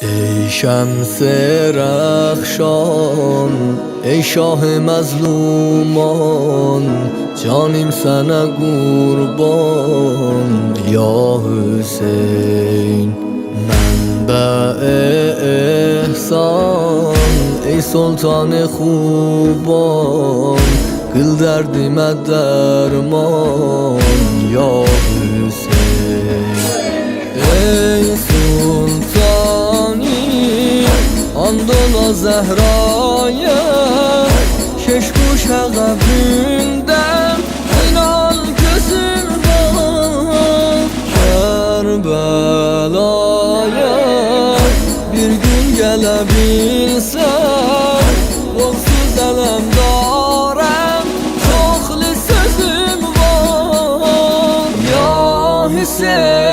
ای شمس رخشان ای شاه مظلومان جانیم سنه قربان یا حسین. منبع احسان ای سلطان خوبان قل دردime derman ya Zehra'ya Keşkuş qəbrindən Hilal gözün var Kərbəlaya Bir gün gələ bilsən Onsuz ələmdarəm Çoxlu sözüm var. Ya Hüseyin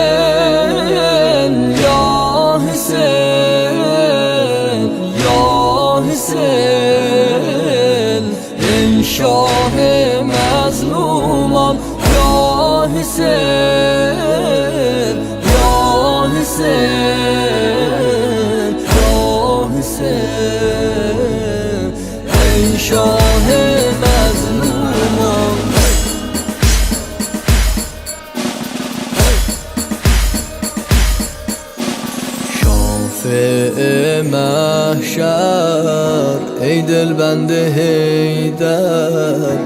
Ey dilbende heyder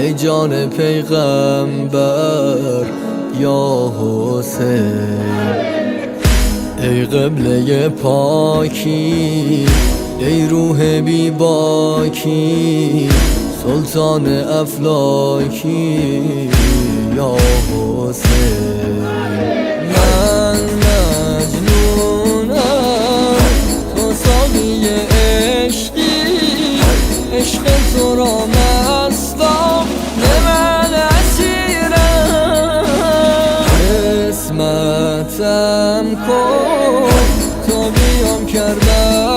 Ey canı peygamber Ya Hüseyin Ey kıbleye paki Ey ruhe bi baki Sultan-ı eflaki Ya Hüseyin من عشق تو را مستم من اسیرم. قسمتم کن تا بیام کربلا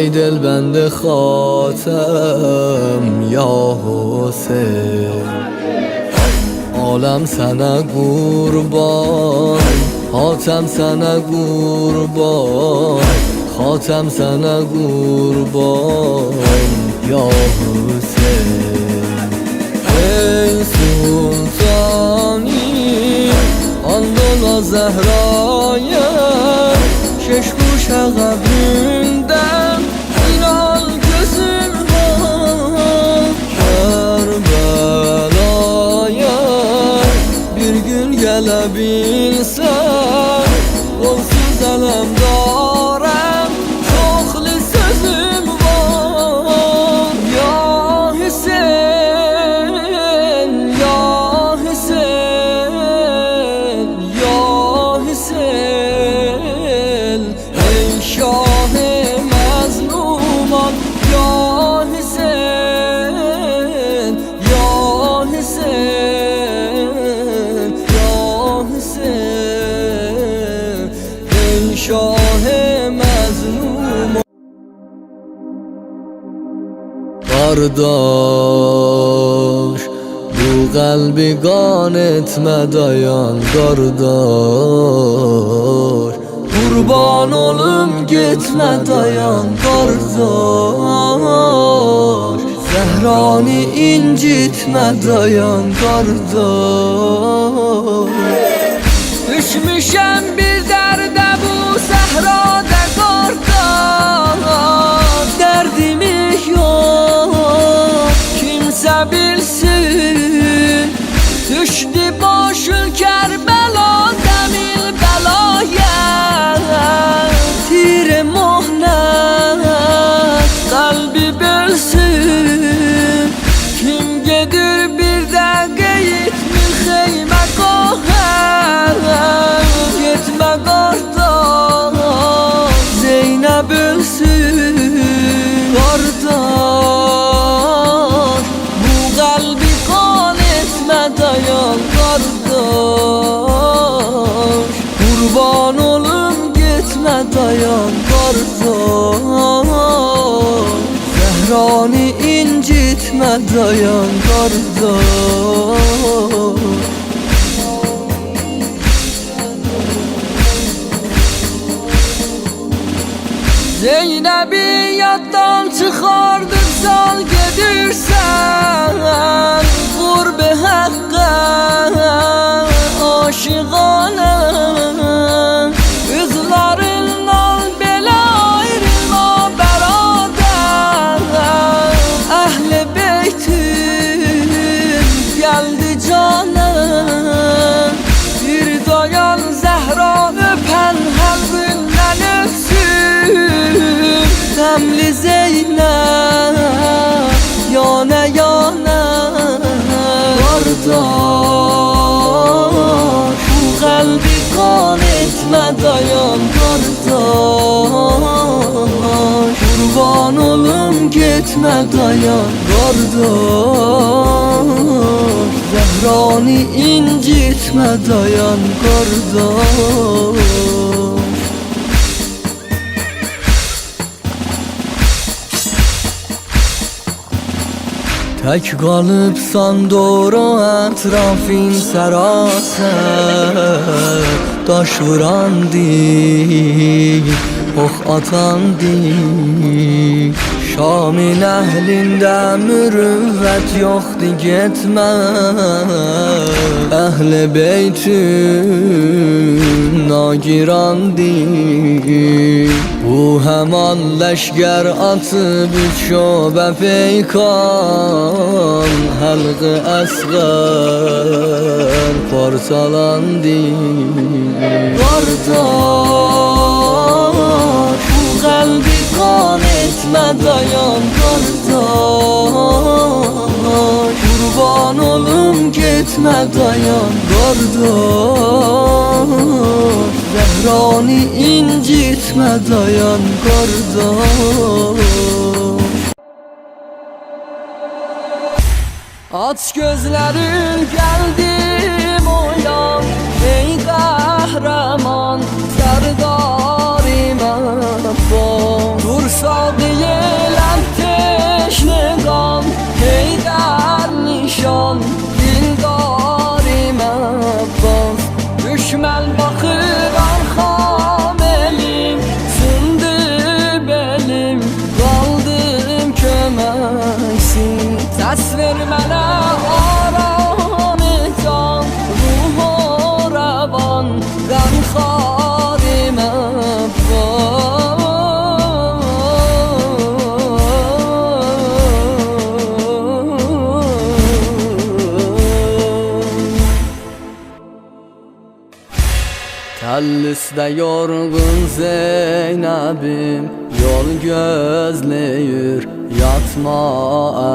ای دل بند خاتم یا حسین. عالم سنه قربان حاتم سنه قربان خاتم سنه قربان یا حسین. Ey sultani Andola Zehra'ya Keşkuş qəbrindən be Kardeş Bu kalbi gan etme dayan kardeş Kurban olum gitme dayan kardeş Zehrani incitme dayan kardeş Düşmüşem bir derde bu sehrada kardeş kimse bilsin Düştü başın da yol kardeş. Kurban olum gitme dayan kardeş. Zehrani incitme dayan kardeş. Zeynep'i yattan çıkardı sal Təmli Zeynəb yana yana Qardaş bu qəlbi qan etmə dayan qardaş Qurban olum getmə dayan qardaş Zehrani incitmə dayan qardaş Tək qalıbsan doğru ətrafin sərasər Daş vuran dil, ox atan dil. Şamin əhlində mürüvvət yoxdur getmə Əhl-i beytün nagiran dil Bu həman leşger atıp üç şöbə peykan Halqı əsqər parçalandı Qardaş bu qəlbi qan etmə dayan qardaş Qurban olum getmə dayan qardaş Zehrani incitmə dayan qardaş Aç gözlerin geldim uyan Ey kahraman serdarime bon Dursa diyelim Tellüs'te yorgun Zeynep'im. Yol gözleyir yatma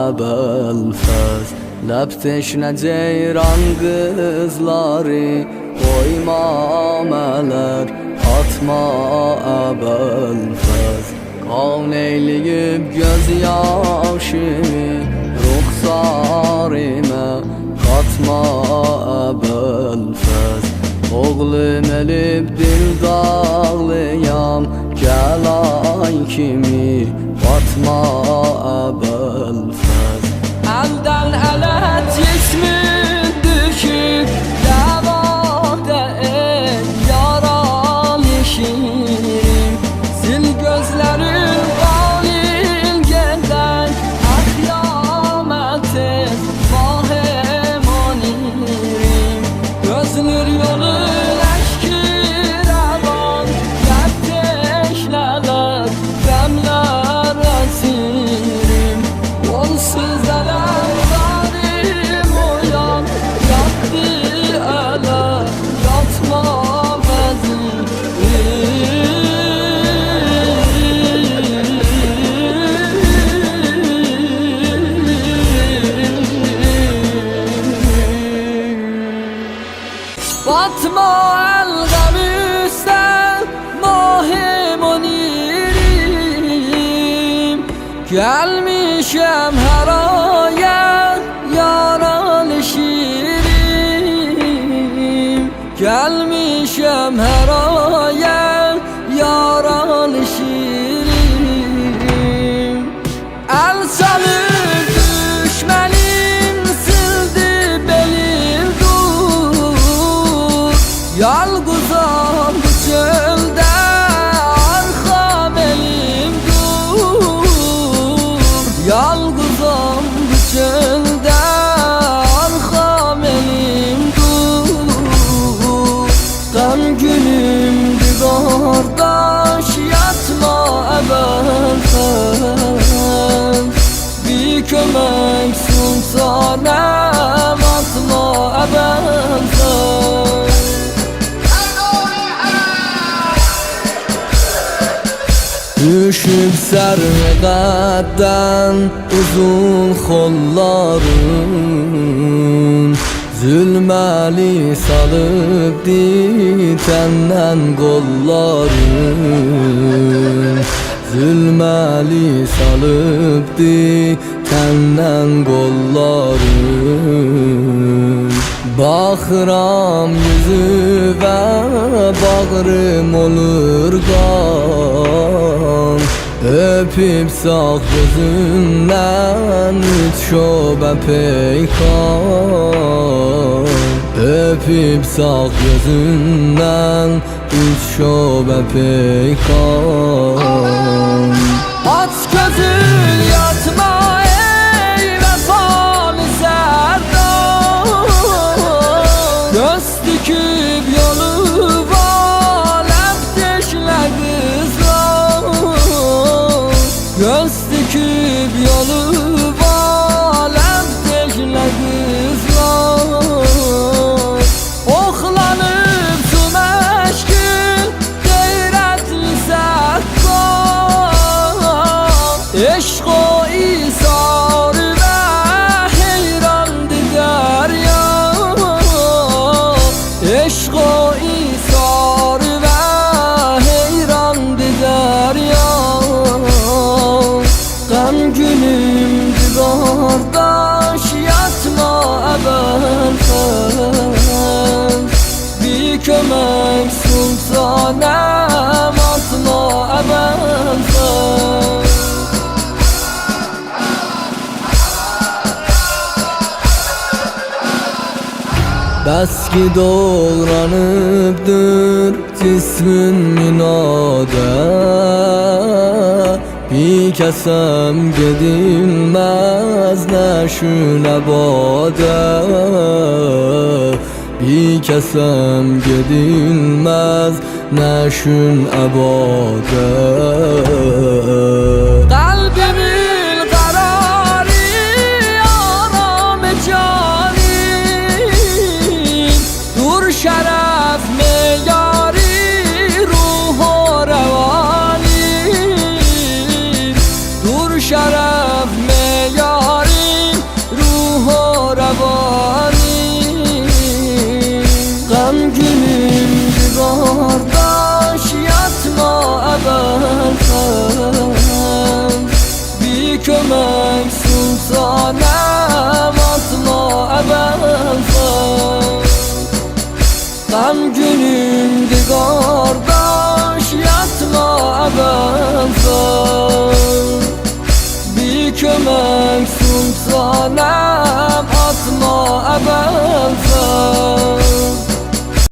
ebel fez. Lep teşne ceyran kızları Koyma meler atma ebel fez. Kan eyleyip göz yaşımı Ruhsarime katma ebel fez Oğlum elib dil dağlayan Gel ay kimi? Batma əbəl fəz Əldən ələ cismin Sham Yalgızam bu çölde Arkam elim dur Gam günümdü kardeş Yatma ebel sen Bir kömek sultanem Atma ebel Düşüp serveqatdan uzun kolların Zulməli salıb ditəndən qolların Zulməli salıb ditəndən qolların Baxıram yüzüvə bağrım olur qan Öpüb sağ gözündən üç şöbə peykan. Öpüb sağ gözündən üç şöbə peykan. Aç gözün yatma Göz dikip Bəs ki doğranıbdır cismin minada Bir kəsəm gedilməz nəşünə badə Bir kəsəm gedilməz nəşün əbadə kömək sultanəm atma əbəl sən Qəm günümdü qardaş yatma əbəl sən Bir kömək sultanəm